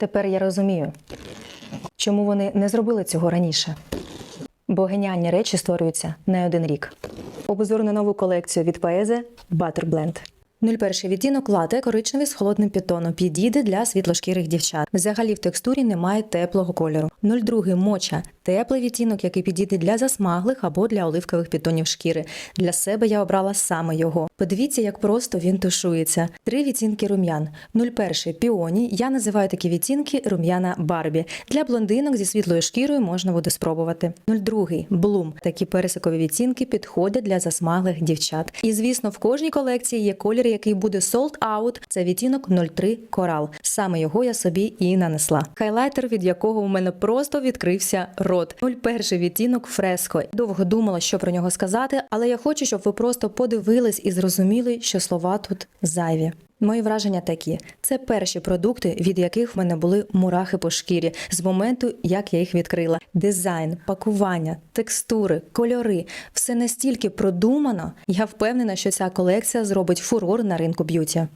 Тепер я розумію, чому вони не зробили цього раніше. Бо геніальні речі створюються не один рік. Обзор на нову колекцію від Paese Butter Blend. 01 відтінок лате коричневий з холодним підтоном підійде для світлошкірих дівчат. Взагалі в текстурі немає теплого кольору. 02 моча теплий відтінок, який підійде для засмаглих або для оливкових підтонів шкіри. Для себе я обрала саме його. Подивіться, як просто він тушується. Три відтінки рум'ян. 01 піоні. Я називаю такі відтінки рум'яна Барбі. Для блондинок зі світлою шкірою можна буде спробувати. 02 блум. Такі персикові відтінки підходять для засмаглих дівчат. І звісно, в кожній колекції є колір, який буде sold out. Це відтінок 03 корал. Саме його я собі і нанесла. Хайлайтер, від якого у мене просто відкрився рот. 01 відтінок фреско. Довго думала, що про нього сказати, але я хочу, щоб ви просто подивились і зрозуміли, що слова тут зайві. Мої враження такі: це перші продукти, від яких в мене були мурахи по шкірі з моменту, як я їх відкрила. Дизайн, пакування, текстури, кольори все настільки продумано. Я впевнена, що ця колекція зробить фурор на ринку б'юті.